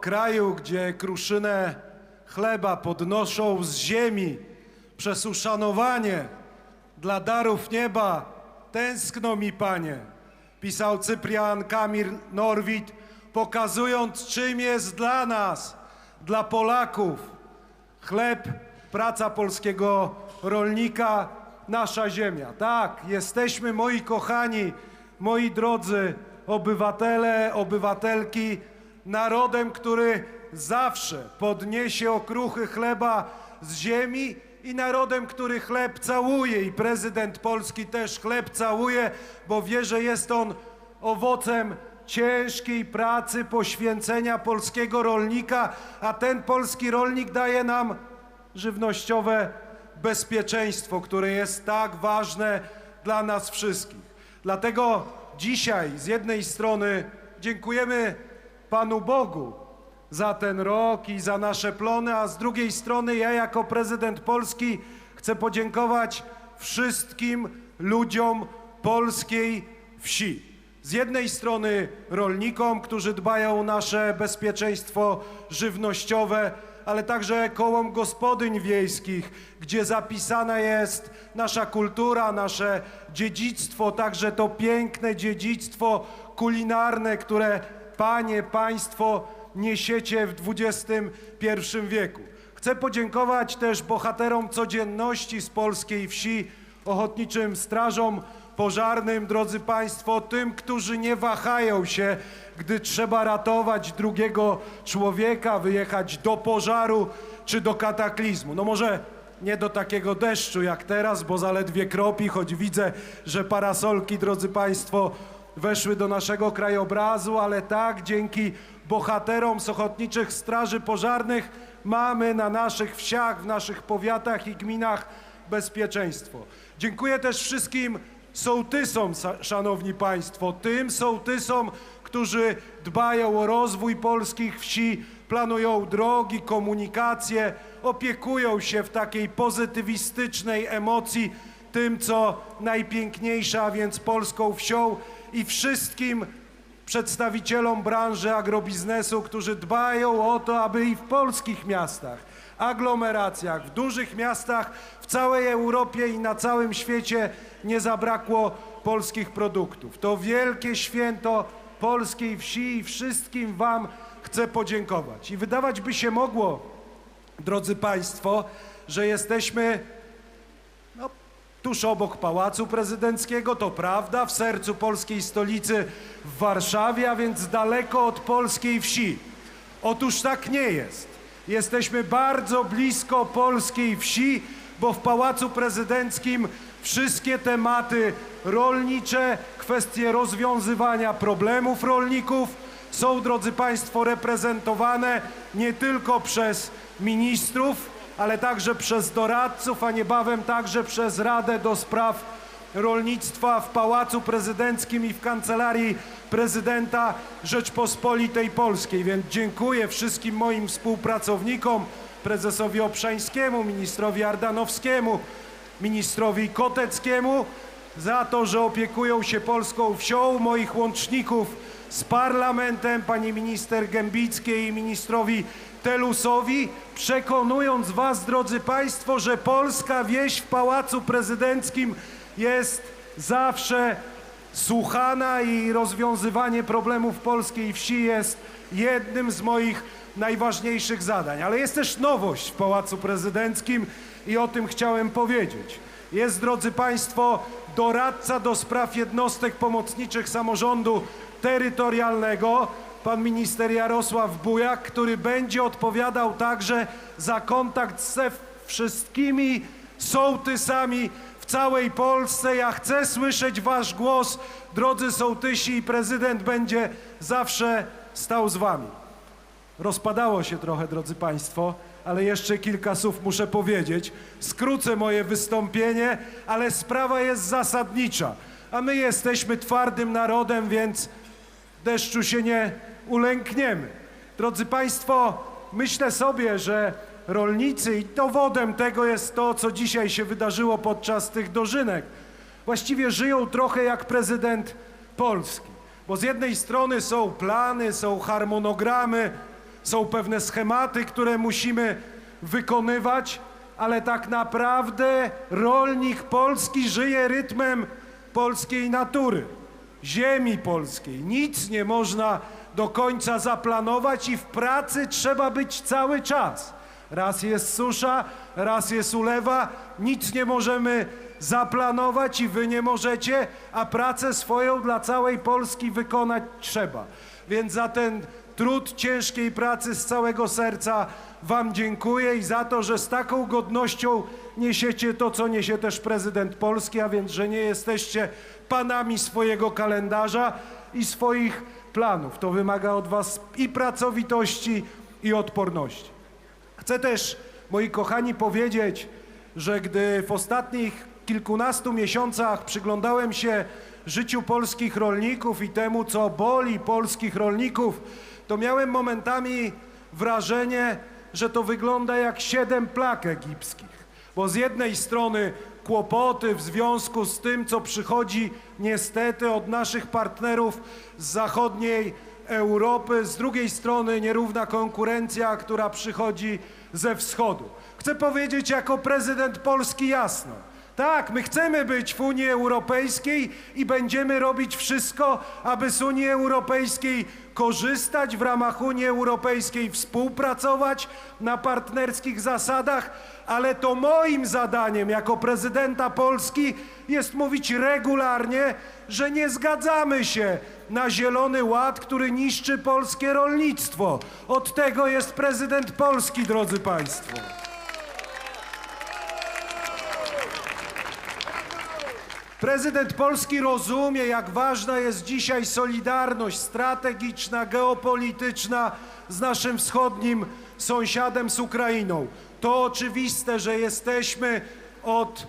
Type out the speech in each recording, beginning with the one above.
kraju, gdzie kruszynę chleba podnoszą z ziemi przez uszanowanie dla darów nieba, tęskno mi, Panie, pisał Cyprian Kamil Norwid, pokazując, czym jest dla nas, dla Polaków, chleb, praca polskiego rolnika, nasza ziemia. Tak, jesteśmy, moi kochani, moi drodzy obywatele, obywatelki, narodem, który zawsze podniesie okruchy chleba z ziemi i narodem, który chleb całuje. I prezydent Polski też chleb całuje, bo wie, że jest on owocem ciężkiej pracy, poświęcenia polskiego rolnika, a ten polski rolnik daje nam żywnościowe bezpieczeństwo, które jest tak ważne dla nas wszystkich. Dlatego dzisiaj z jednej strony dziękujemy Panu Bogu za ten rok i za nasze plony, a z drugiej strony ja jako prezydent Polski chcę podziękować wszystkim ludziom polskiej wsi. Z jednej strony rolnikom, którzy dbają o nasze bezpieczeństwo żywnościowe, ale także kołom gospodyń wiejskich, gdzie zapisana jest nasza kultura, nasze dziedzictwo, także to piękne dziedzictwo kulinarne, które Panie, Państwo niesiecie w XXI wieku. Chcę podziękować też bohaterom codzienności z polskiej wsi, ochotniczym strażom pożarnym, drodzy Państwo, tym, którzy nie wahają się, gdy trzeba ratować drugiego człowieka, wyjechać do pożaru czy do kataklizmu. No może nie do takiego deszczu jak teraz, bo zaledwie kropi, choć widzę, że parasolki, drodzy Państwo, weszły do naszego krajobrazu, ale tak, dzięki bohaterom z ochotniczych straży pożarnych mamy na naszych wsiach, w naszych powiatach i gminach bezpieczeństwo. Dziękuję też wszystkim sołtysom, szanowni państwo, tym sołtysom, którzy dbają o rozwój polskich wsi, planują drogi, komunikację, opiekują się w takiej pozytywistycznej emocji tym, co najpiękniejsze, a więc polską wsią i wszystkim przedstawicielom branży agrobiznesu, którzy dbają o to, aby i w polskich miastach, aglomeracjach, w dużych miastach w całej Europie i na całym świecie nie zabrakło polskich produktów. To wielkie święto polskiej wsi i wszystkim Wam chcę podziękować. I wydawać by się mogło, drodzy Państwo, że jesteśmy tuż obok Pałacu Prezydenckiego, to prawda, w sercu polskiej stolicy w Warszawie, a więc daleko od polskiej wsi. Otóż tak nie jest. Jesteśmy bardzo blisko polskiej wsi, bo w Pałacu Prezydenckim wszystkie tematy rolnicze, kwestie rozwiązywania problemów rolników są, drodzy Państwo, reprezentowane nie tylko przez ministrów, ale także przez doradców, a niebawem także przez Radę do Spraw Rolnictwa w Pałacu Prezydenckim i w Kancelarii Prezydenta Rzeczpospolitej Polskiej. Więc dziękuję wszystkim moim współpracownikom, prezesowi Obszańskiemu, ministrowi Ardanowskiemu, ministrowi Koteckiemu za to, że opiekują się polską wsią, moich łączników z parlamentem, pani minister Gębickiej i ministrowi Telusowi, przekonując was, drodzy państwo, że polska wieś w Pałacu Prezydenckim jest zawsze słuchana i rozwiązywanie problemów polskiej wsi jest jednym z moich najważniejszych zadań. Ale jest też nowość w Pałacu Prezydenckim i o tym chciałem powiedzieć. Jest, drodzy Państwo, doradca do spraw jednostek pomocniczych samorządu terytorialnego, pan minister Jarosław Bujak, który będzie odpowiadał także za kontakt ze wszystkimi sołtysami w całej Polsce. Ja chcę słyszeć wasz głos, drodzy sołtysi, i prezydent będzie zawsze stał z wami. Rozpadało się trochę, drodzy Państwo, ale jeszcze kilka słów muszę powiedzieć. Skrócę moje wystąpienie, ale sprawa jest zasadnicza. A my jesteśmy twardym narodem, więc deszczu się nie ulękniemy. Drodzy Państwo, myślę sobie, że rolnicy i dowodem tego jest to, co dzisiaj się wydarzyło podczas tych dożynek, właściwie żyją trochę jak prezydent Polski. Bo z jednej strony są plany, są harmonogramy, są pewne schematy, które musimy wykonywać, ale tak naprawdę rolnik polski żyje rytmem polskiej natury, ziemi polskiej. Nic nie można do końca zaplanować i w pracy trzeba być cały czas. Raz jest susza, raz jest ulewa, nic nie możemy zaplanować i wy nie możecie, a pracę swoją dla całej Polski wykonać trzeba. Więc za ten trud ciężkiej pracy z całego serca Wam dziękuję i za to, że z taką godnością niesiecie to, co niesie też prezydent Polski, a więc, że nie jesteście panami swojego kalendarza i swoich planów. To wymaga od Was i pracowitości, i odporności. Chcę też, moi kochani, powiedzieć, że gdy w ostatnich kilkunastu miesiącach przyglądałem się życiu polskich rolników i temu, co boli polskich rolników, to miałem momentami wrażenie, że to wygląda jak siedem plak egipskich. Bo z jednej strony kłopoty w związku z tym, co przychodzi niestety od naszych partnerów z zachodniej Europy, z drugiej strony nierówna konkurencja, która przychodzi ze wschodu. Chcę powiedzieć jako prezydent Polski jasno. Tak, my chcemy być w Unii Europejskiej i będziemy robić wszystko, aby z Unii Europejskiej korzystać, w ramach Unii Europejskiej współpracować na partnerskich zasadach, ale to moim zadaniem jako prezydenta Polski jest mówić regularnie, że nie zgadzamy się na Zielony Ład, który niszczy polskie rolnictwo. Od tego jest prezydent Polski, drodzy Państwo. Prezydent Polski rozumie, jak ważna jest dzisiaj solidarność strategiczna, geopolityczna z naszym wschodnim sąsiadem, z Ukrainą. To oczywiste, że jesteśmy od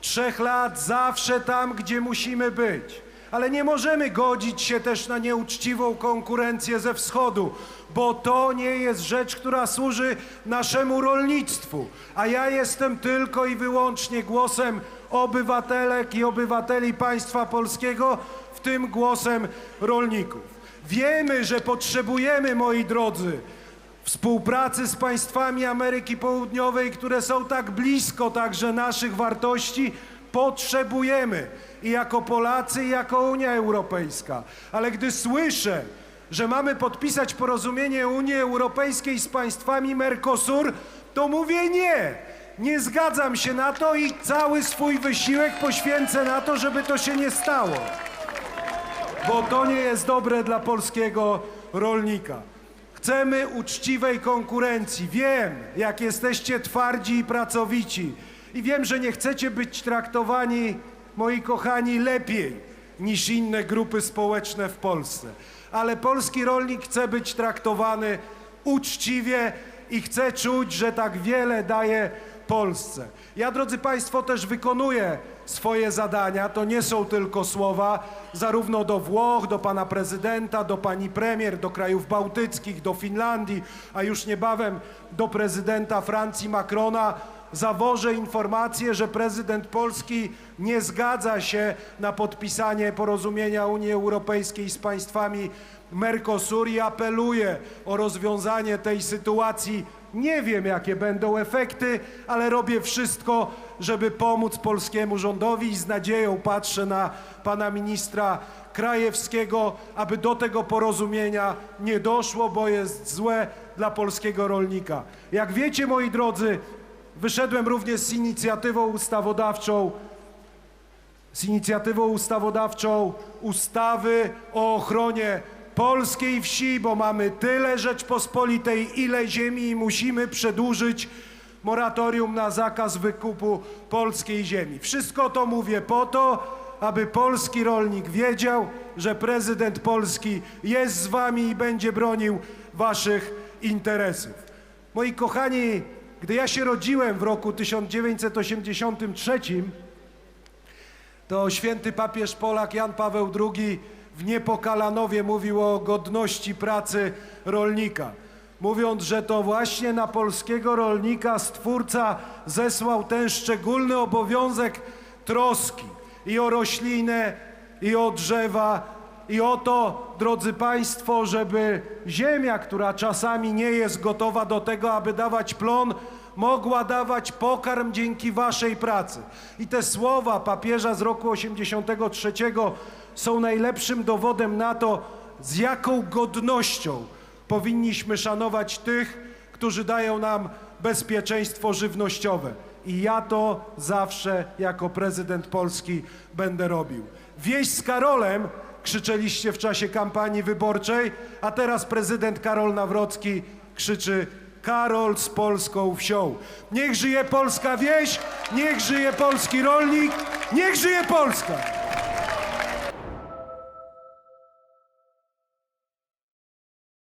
trzech lat zawsze tam, gdzie musimy być. Ale nie możemy godzić się też na nieuczciwą konkurencję ze wschodu, bo to nie jest rzecz, która służy naszemu rolnictwu. A ja jestem tylko i wyłącznie głosem obywatelek i obywateli państwa polskiego, w tym głosem rolników. Wiemy, że potrzebujemy, moi drodzy, współpracy z państwami Ameryki Południowej, które są tak blisko także naszych wartości, potrzebujemy i jako Polacy, i jako Unia Europejska. Ale gdy słyszę, że mamy podpisać porozumienie Unii Europejskiej z państwami Mercosur, to mówię nie. Nie zgadzam się na to i cały swój wysiłek poświęcę na to, żeby to się nie stało. Bo to nie jest dobre dla polskiego rolnika. Chcemy uczciwej konkurencji. Wiem, jak jesteście twardzi i pracowici. I wiem, że nie chcecie być traktowani, moi kochani, lepiej niż inne grupy społeczne w Polsce. Ale polski rolnik chce być traktowany uczciwie i chce czuć, że tak wiele daje Polsce. Ja, drodzy Państwo, też wykonuję swoje zadania. To nie są tylko słowa, zarówno do Włoch, do pana prezydenta, do pani premier, do krajów bałtyckich, do Finlandii, a już niebawem do prezydenta Francji Macrona. Zawożę informację, że prezydent Polski nie zgadza się na podpisanie porozumienia Unii Europejskiej z państwami Mercosur i apeluje o rozwiązanie tej sytuacji nie wiem, jakie będą efekty, ale robię wszystko, żeby pomóc polskiemu rządowi i z nadzieją patrzę na pana ministra Krajewskiego, aby do tego porozumienia nie doszło, bo jest złe dla polskiego rolnika. Jak wiecie, moi drodzy, wyszedłem również z inicjatywą ustawodawczą z inicjatywą ustawodawczą ustawy o ochronie polskiej wsi, bo mamy tyle Rzeczpospolitej, ile ziemi i musimy przedłużyć moratorium na zakaz wykupu polskiej ziemi. Wszystko to mówię po to, aby polski rolnik wiedział, że prezydent Polski jest z wami i będzie bronił waszych interesów. Moi kochani, gdy ja się rodziłem w roku 1983, to święty papież Polak Jan Paweł II w Niepokalanowie mówił o godności pracy rolnika. Mówiąc, że to właśnie na polskiego rolnika Stwórca zesłał ten szczególny obowiązek troski i o roślinę, i o drzewa, i o to, drodzy Państwo, żeby ziemia, która czasami nie jest gotowa do tego, aby dawać plon, mogła dawać pokarm dzięki Waszej pracy. I te słowa papieża z roku 83 są najlepszym dowodem na to, z jaką godnością powinniśmy szanować tych, którzy dają nam bezpieczeństwo żywnościowe. I ja to zawsze jako prezydent Polski będę robił. Wieś z Karolem krzyczeliście w czasie kampanii wyborczej, a teraz prezydent Karol Nawrocki krzyczy Karol z polską wsią. Niech żyje polska wieś, niech żyje polski rolnik, niech żyje Polska!